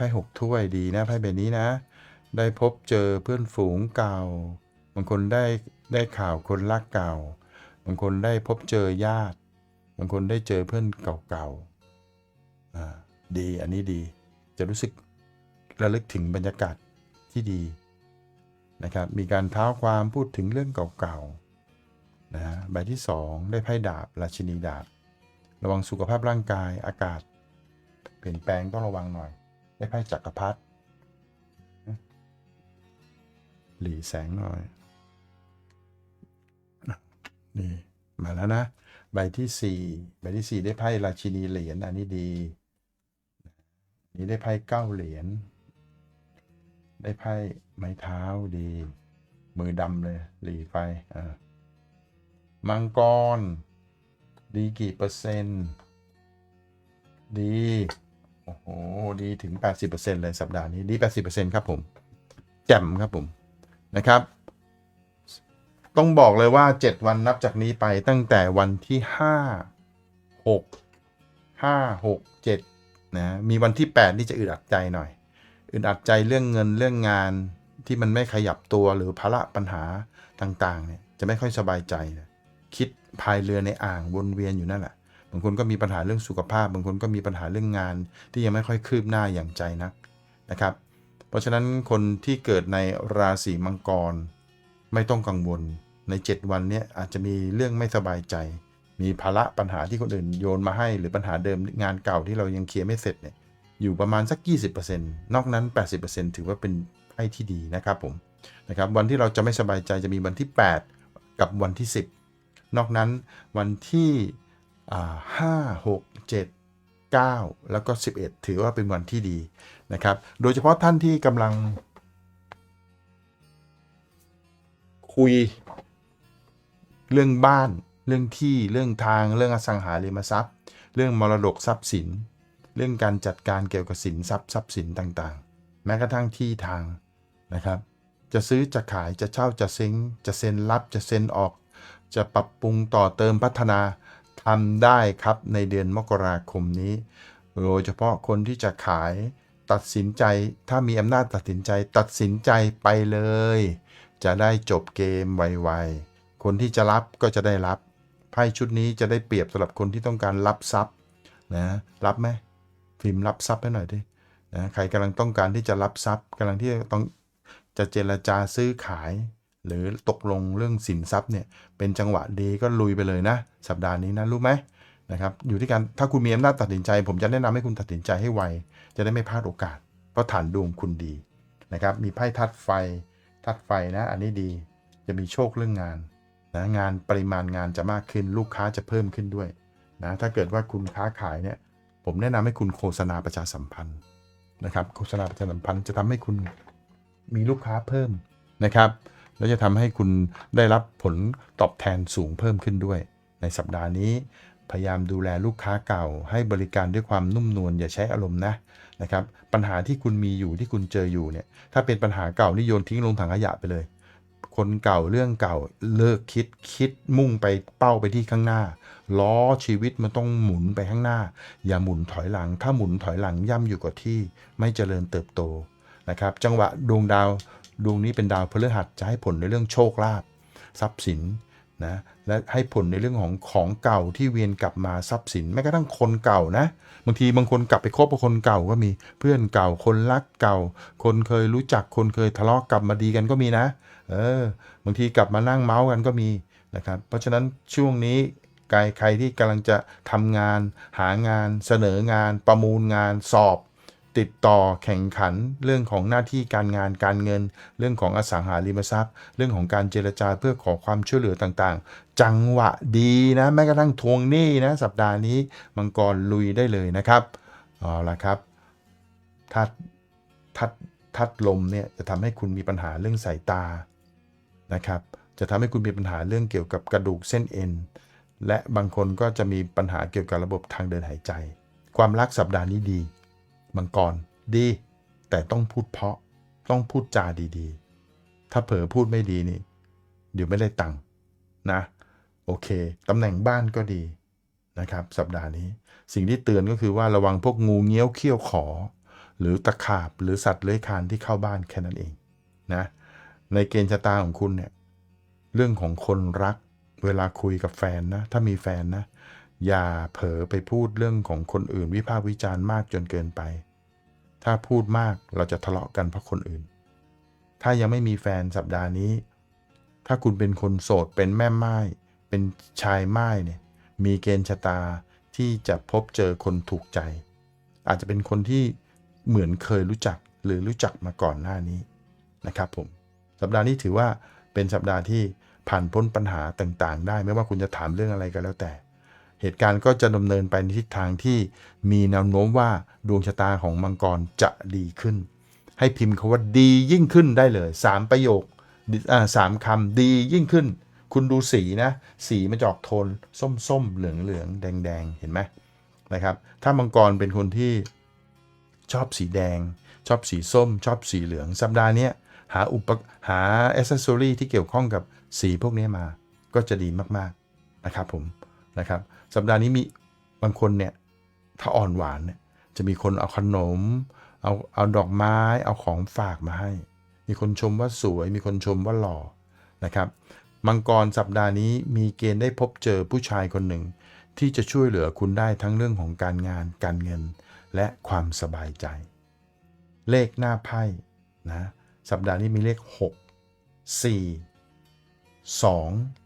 พ่หกถ้วยดีนะไพ่ใบนี้นะ ได้พบเจอเพื่อนฝูงเก่า บางคนได้ได้ข่าวคนรักเก่า บางคนได้พบเจอญาติ บางคนได้เจอเพื่อนเก่าๆอ่าดีอันนี้ดี จะรู้สึกระลึกถึงบรรยากาศที่ดีนะครับ มีการเท้าความพูดถึงเรื่องเก่าๆนะฮะใบที่ 2 ได้ไพ่ดาบ ราชินีดาบ ระวังสุขภาพร่างกายอากาศ เปลี่ยนแปลงต้องระวังหน่อย ได้ไพ่จักรพรรดิหลีแสงหน่อย นี่มาแล้วนะ ใบที่4ใบที่4ได้ไพ่ราชินีเหรียญอันนี้ดี นี่ได้ไพ่เก้าเหรียญ ได้ไพ่ไม้เท้าดี มือดำเลย หลีไปอ่ามังกร ดีกี่เปอร์เซ็นต์ ดี โอ้โห ดีถึง 80%เลยสัปดาห์นี้ดี 80%ครับผม แจ่มครับผมนะครับ ต้องบอกเลยว่า 7 วันนับจากนี้ไปตั้งแต่วันที่ 5 6 5 6 7นะมีวันที่8นี่จะอึดอัดใจหน่อยอึดอัดใจเรื่องเงินเรื่องงานที่มันไม่ขยับตัวหรือภาระปัญหาต่างๆเนี่ยจะไม่ค่อยสบายใจนะคิดพายเรือในอ่างวนเวียนอยู่นั่นแหละ บางคนก็มีปัญหาเรื่องสุขภาพ บางคนก็มีปัญหาเรื่องงาน ที่ยังไม่ค่อยคืบหน้าอย่างใจนักนะครับ เพราะฉะนั้นคนที่เกิดในราศีมังกร ไม่ต้องกังวลใน 7 วันนี้อาจจะมีเรื่องไม่สบายใจ มีภาระปัญหาที่คนอื่นโยนมาให้ หรือปัญหาเดิมงานเก่าที่เรายังเคลียร์ไม่เสร็จเนี่ยอยู่ประมาณสัก 20%นอกนั้น 80%ถือว่าเป็นไพ่ที่ดีนะครับผมนะครับวันที่เราจะไม่สบายใจจะมีวันที่ 8 กับวันที่ 10 นอกนั้นวันที่ ห้าหกเจ็ดเก้าแล้วก็ 11 ถือว่าเป็นวันที่ดีนะครับ โดยเฉพาะท่านที่กำลัง คุย เรื่องบ้าน เรื่องที่เรื่องทางเรื่องอสังหาริมทรัพย์ เรื่องมรดกทรัพย์สิน เรื่องการจัดการเกี่ยวกับสินทรัพย์ทรัพย์สินต่างๆ แม้กระทั่งที่ทางนะครับ จะซื้อจะขายจะเช่าจะเซ็งจะเซ็นรับจะเซ็นออก จะปรับปรุงต่อเติมพัฒนา ทำได้ครับในเดือนมกราคมนี้ โดยเฉพาะคนที่จะขายตัดสินใจถ้ามีอำนาจตัดสินใจตัดสินใจไปเลย จะได้จบเกมไวๆ คนที่จะรับก็จะได้รับ ไพ่ชุดนี้จะได้เปรียบสำหรับคนที่ต้องการรับทรัพย์นะรับไหมพิมพ์รับทรัพย์ให้หน่อยดินะใครกำลังต้องการที่จะรับทรัพย์กำลังที่ต้องจะเจรจาซื้อขาย หรือตกลงเรื่องสินทรัพย์เนี่ยเป็นจังหวะดีก็ลุยไปเลยนะ สัปดาห์นี้นะรู้ไหมนะครับอยู่ที่การถ้าคุณมีอำนาจตัดสินใจ ผมจะแนะนำให้คุณตัดสินใจให้ไว จะได้ไม่พลาดโอกาส เพราะฐานดวงคุณดีนะครับมีไพ่ทัดไฟทัดไฟนะอันนี้ดีจะมีโชคเรื่องงานนะงานปริมาณงานจะมากขึ้นลูกค้าจะเพิ่มขึ้นด้วยนะถ้าเกิดว่าคุณค้าขายเนี่ยผมแนะนำให้คุณโฆษณาประชาสัมพันธ์นะครับโฆษณาประชาสัมพันธ์จะทำให้คุณมีลูกค้าเพิ่มนะครับ แล้วจะทำให้คุณได้รับผลตอบแทนสูงเพิ่มขึ้นด้วย ในสัปดาห์นี้ พยายามดูแลลูกค้าเก่า ให้บริการด้วยความนุ่มนวลอย่าใช้อารมณ์นะนะครับปัญหาที่คุณมีอยู่ที่คุณเจออยู่เนี่ยถ้าเป็นปัญหาเก่านี่โยนทิ้งลงถังขยะไปเลย คนเก่าเรื่องเก่าเลิกคิดคิดมุ่งไปเป้าไปที่ข้างหน้า ล้อชีวิตมันต้องหมุนไปข้างหน้า อย่าหมุนถอยหลัง ถ้าหมุนถอยหลังย่ำอยู่กับที่ไม่เจริญเติบโตนะครับจังหวะดวงดาว ดวงนี้เป็นดาวพฤหัสจะให้ผลในเรื่องโชคลาภทรัพย์สินนะและให้ผลในเรื่องของของเก่าที่เวียนกลับมาทรัพย์สินแม้กระทั่งคนเก่านะบางทีบางคนกลับไปคบกับคนเก่าก็มีเพื่อนเก่า คนรักเก่า คนเคยรู้จักคนเคยทะเลาะกลับมาดีกันก็มีนะเออบางทีกลับมานั่งเมาส์กันก็มีนะครับเพราะฉะนั้นช่วงนี้ใครใครที่กำลังจะทำงาน หางาน เสนองาน ประมูลงานสอบ ติดต่อแข่งขันเรื่องของหน้าที่การงานการเงิน เรื่องของอสังหาริมทรัพย์ เรื่องของการเจรจาเพื่อขอความช่วยเหลือต่างๆ จังหวะดีนะแม้กระทั่งทวงหนี้นะสัปดาห์นี้มังกรลุยได้เลยนะครับเอาละครับทัดทัดทัดลมเนี่ยจะทำให้คุณมีปัญหาเรื่องสายตานะครับจะทำให้คุณมีปัญหาเรื่องเกี่ยวกับกระดูกเส้นเอ็นและบางคนก็จะมีปัญหาเกี่ยวกับระบบทางเดินหายใจ ความรักสัปดาห์นี้ดี มังกรดี แต่ต้องพูดเพาะ ต้องพูดจาดีๆ ถ้าเผลอพูดไม่ดีนี่ เดี๋ยวไม่ได้ตังค์นะ โอเคตำแหน่งบ้านก็ดีนะครับ สัปดาห์นี้ สิ่งที่เตือนก็คือว่าระวังพวกงูเงี้ยวเขี้ยวขอ หรือตะขาบหรือสัตว์เลื้อยคลานที่เข้าบ้านแค่นั้นเองนะในเกณฑ์ชะตาของคุณเนี่ยเรื่องของคนรักเวลาคุยกับแฟนนะ ถ้ามีแฟนนะ อย่าเผลอไปพูดเรื่องของคนอื่นวิพากษ์วิจารณ์มากจนเกินไป ถ้าพูดมากเราจะทะเลาะกันเพราะคนอื่น ถ้ายังไม่มีแฟนสัปดาห์นี้ ถ้าคุณเป็นคนโสดเป็นแม่ไม้เป็นชายไม้เนี่ย มีเกณฑ์ชะตาที่จะพบเจอคนถูกใจ อาจจะเป็นคนที่เหมือนเคยรู้จักหรือรู้จักมาก่อนหน้านี้นะครับผม สัปดาห์นี้ถือว่าเป็นสัปดาห์ที่ผ่านพ้นปัญหาต่างๆ ได้ไม่ว่าคุณจะถามเรื่องอะไรก็แล้วแต่ เหตุการณ์ก็จะดำเนินไปในทิศทางที่มีแนวโน้มว่าดวงชะตาของมังกรจะดีขึ้น ให้พิมพ์คาว่าดียิ่งขึ้นได้เลย 3 ประโยคอ่าสามคำดียิ่งขึ้น คุณดูสีนะ สีมันจะออกโทน ส้มๆ เหลืองๆแดงๆเห็นไหมนะครับ ถ้ามังกรเป็นคนที่ชอบสีแดง ชอบสีส้ม ชอบสีเหลือง สัปดาห์นี้หาอุปหาอ c เซสซอรีที่เกี่ยวข้องกับสีพวกนี้มา ก็จะดีมากๆนะครับผม นะครับ สัปดาห์นี้มีบางคนเนี่ยถ้าอ่อนหวานเนี่ยจะมีคนเอาขนม เอาเอาดอกไม้ เอาของฝากมาให้ มีคนชมว่าสวย มีคนชมว่าหล่อนะครับ มังกรสัปดาห์นี้มีเกณฑ์ได้พบเจอผู้ชายคนหนึ่ง ที่จะช่วยเหลือคุณได้ทั้งเรื่องของการงาน การเงิน และความสบายใจ เลขหน้าไพ่นะสัปดาห์นี้มีเลข 6 4 2